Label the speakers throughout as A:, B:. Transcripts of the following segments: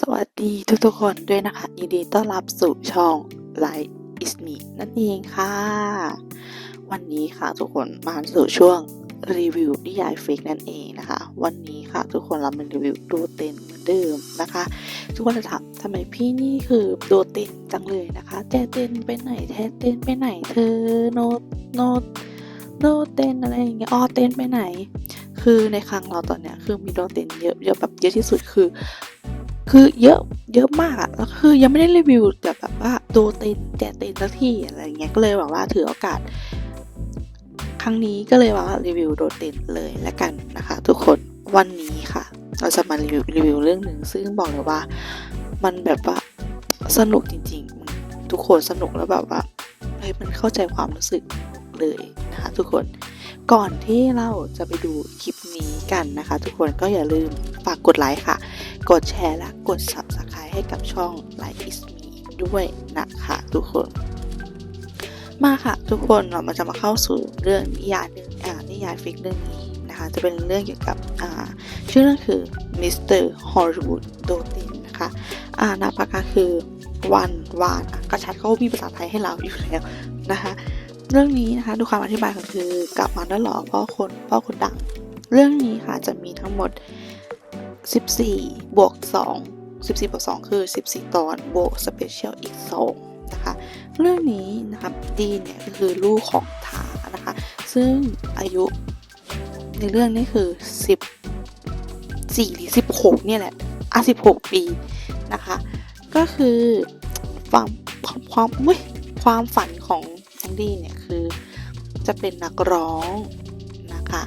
A: สวัสดีทุกๆคนด้วยนะคะยินดีต้อนรับสู่ช่อง Light is me นั่นเองค่ะ วันนี้ค่ะทุกคนมาสู่ช่วงรีวิวนิยายเฟกนั่นเองนะคะ วันนี้ค่ะทุกคนเรามารีวิวโดเต็นเหมือนเดิมนะคะ ทุกคนจะถามทำไมพี่นี่คือโดเต็นจังเลยนะคะแจเต็นไปไหนแทเต็นไปไหนเธอโนโนโนเต็นอะไรอย่างเงี้ยออเต็นไปไหน คือในครั้งเราตอนเนี้ยคือมีโดเต็นเยอะเยอะแบบเยอะที่สุดคือ คือเยอะเยอะมากอะแล้วคือยังไม่ได้รีวิวแบบแบบว่าโดเต็นแจเต็นสักที่อะไรเงี้ยก็เลยแบบว่าถือโอกาส ครั้งนี้ก็เลยว่ารีวิวโดเต็นเลยละกันนะคะ ทุกคนวันนี้ค่ะ เราจะมารีวิวรีวิวเรื่องหนึ่งซึ่งบอกเลยว่า มันแบบว่าสนุกจริงๆ ทุกคนสนุกแล้วแบบว่าเฮ้ยมันเข้าใจความรู้สึกเลยนะคะทุกคนก่อนที่เราจะไปดูคลิปนี้กันนะคะ ทุกคนก็อย่าลืม ฝากกดไลค์ค่ะ กดแชร์และกด subscribe ให้กับช่อง Like is me ด้วยนะคะทุกคน มาค่ะทุกคนเรามาจะมาเข้าสู่เรื่องนิยายเรื่งอ่านิยายฟิกเรื่องนี้นะคะจะเป็นเรื่องเกี่ยวกับอ่าชื่อเรื่องคือ Mr. Horwood d o t i n นะคะอ่านาปากกาคือวันวานอะก็ชัดเขามีภาษาไทยให้เราอยู่แล้วนะคะเรื่องนี้นะคะดูคำอธิบายก็คือกลับมาแล้วหรอพ่อคนพ่อคนดัง เรื่องนี้ค่ะจะมีทั้งหมด 14 บวก 2 14บวก2คือ 14 ตอนบวกสเปเชียลอีก 2 นะคะ เรื่องนี้นะครับดีเนี่ยก็คือลูกของถานะคะ ซึ่งอายุในเรื่องนี้คือ 14 หรือ 16 เนี่ยแหละอะ16 ปีนะคะ ก็คือความความความเว้ยความฝันของน้องดีนเนี่ยคือจะเป็นนักร้องนะคะ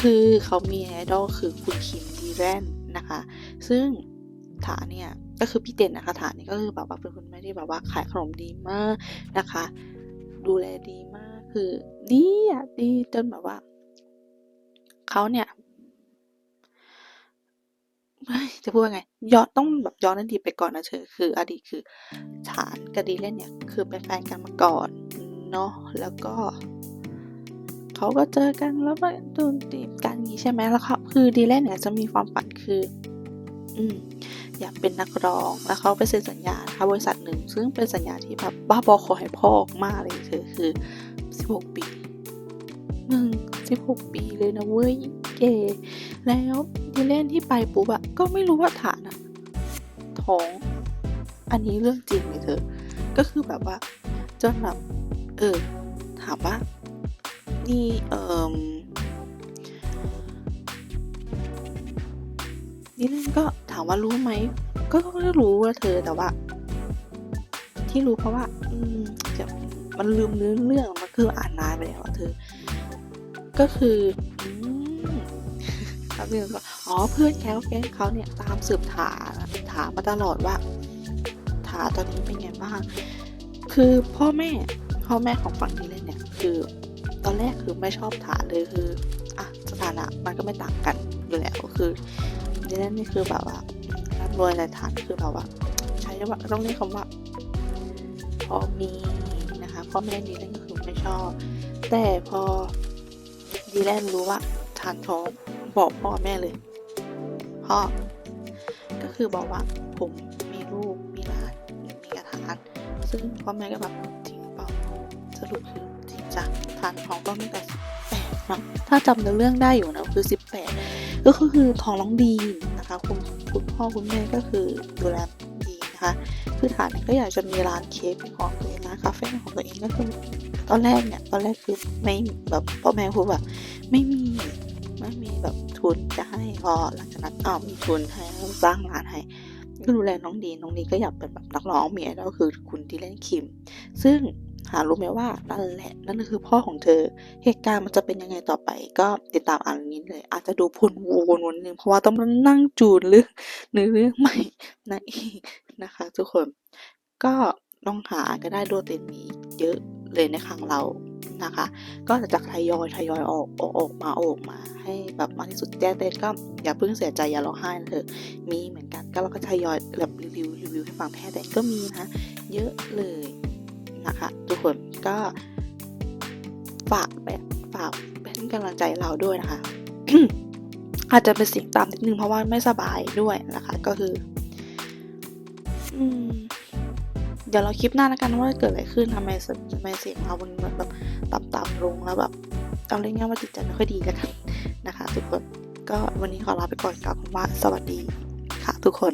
A: คือเขามีไอดอลคือคุณคิมดีแรน นะคะ ซึ่งฐานเนี่ยก็คือพี่เด่นนะคะฐานนี่ก็คือแบบว่าเป็นคนแม่ที่แบบว่าขายขนมดีมากนะคะ ดูแลดีมากคือดีอะดีจนแบบว่าเขาเนี่ยเฮ้ยจะพูดว่าไงย้อนต้องแบบย้อนอดีตไปก่อนนะเธอคือ อดีตคือฐานกับดีเล่นเนี่ย คือเป็นแฟนกันมาก่อนเนาะแล้วก็ เขาก็เจอกันแล้วก็โดนจีกันอย่างนี้ใช่ไหมแล้วครับคือดีแลนเนี่ยจะมีความฝันคือ อืมอยากเป็นนักร้องแล้วเขาไปเซ็นสัญญานะคะบริษัทหนึ่ง ซึ่งเป็นสัญญาที่แบบบ้าบอขอให้พ่อออกมากเลยเธอคือ16 ปีหนึ่ง16 ปีเลยนะเว้ยเกแล้วดีแลนที่ไปปุ๊บอะก็ไม่รู้ว่าฐานอะท้อง อันนี้เรื่องจริงเลยเธอ ก็คือแบบว่าจนแบบเออถามว่า นี่เอ่อนี่นั่นก็ถามว่ารู้ไหมก็ก็รู้ว่าเธอแต่ว่า ที่รู้เพราะว่า อืมจะมันลืมเนื้อเรื่องมันคืออ่านนานไปแล้วเธอ ก็คืออืมครับเรื่องก็อ๋อเพื่อนแคลแก๊งเขาเนี่ยตามสืบถามถามมาตลอดว่า ถาตอนนี้เป็นไงบ้าง คือพ่อแม่พ่อแม่ของฝั่งนี้เลยเนี่ย คือ ตอนแรกคือไม่ชอบฐานเลยคืออะสถานะมันก็ไม่ต่างกันอยู่แล้วคือดีแลนนี่คือแบบว่าร่ำรวยอะไรฐานคือแบบว่า ใช้ว่าต้องเรียกคำว่าพอมีนะคะพ่อแม่ดีแลนก็คือไม่ชอบ แต่พอดีแลนรู้ว่าฐานท้องบอกพ่อแม่เลยพ่อก็คือบอกว่าผมมีลูกมีหลานมีกระทานซึ่งพ่อแม่ก็แบบจริงเปล่าสรุปคือ จ้ะฐานทองก็ตั้งแต่สิบแปดมั้งถ้าจำในเรื่องได้อยู่นะคือสิบแปดก็คือทองน้องดีนะคะคุณคุณพ่อคุณแม่ก็คือดูแลดีนะคะคือฐานก็อยากจะมีร้านเค้กเป็นของตัวเองร้านคาเฟ่ของตัวเองก็คือตอนแรกเนี่ยตอนแรกคือไม่แบบพ่อแม่พูดแบบไม่มีไม่มีแบบทุนจะให้พอหลังจากนั้นอ้าวมีทุนให้สร้างร้านให้ก็ดูแลน้องดีน้องดีก็อยากเป็นแบบนักร้องเมีไอดอลคือคุณดีเล่นคิม ซึ่ง หารู้ไหมว่านั่นแหละนั่นคือพ่อของเธอ เหตุการณ์มันจะเป็นยังไงต่อไป ก็ติดตามอ่านนี้เลย อาจจะดูพนวนวนนึงเพราะว่าต้องมานั่งจูนเรื่องเนื้อเรื่องใหม่นั่นเองนะคะ ทุกคนก็ลองหาก็ได้โดเต็นนี้เยอะเลยในครั้งเรานะคะ ก็จะทยอยทยอยออกออกออกมาออกมา ให้แบบมากที่สุดแจ้เต้นก็อย่าเพิ่งเสียใจอย่าร้องไห้นะเถอะมีเหมือนกันก็เราก็ทยอยแบบรีวิวรีวิวให้ฟังแพ้แต่ก็มีนะเยอะเลย นะคะ ทุกคนก็ฝากแบบฝากเป็นกำลังใจเราด้วยนะคะ อาจจะเป็นเสียงตามนิดนึงเพราะว่าไม่สบายด้วยนะคะ ก็คืออเดี๋ยวเราคลิปหน้าแล้วกันว่าเกิดอะไรขึ้นทำไมทำไมเสียงเรามันแบบต่ำๆลงแล้วแบบเอาเรียกง่ายว่าจิตใจไม่ค่อยดีแล้วกันนะคะ ทุกคนก็วันนี้ขอลาไปก่อนกล่าวคำว่าสวัสดีค่ะทุกคน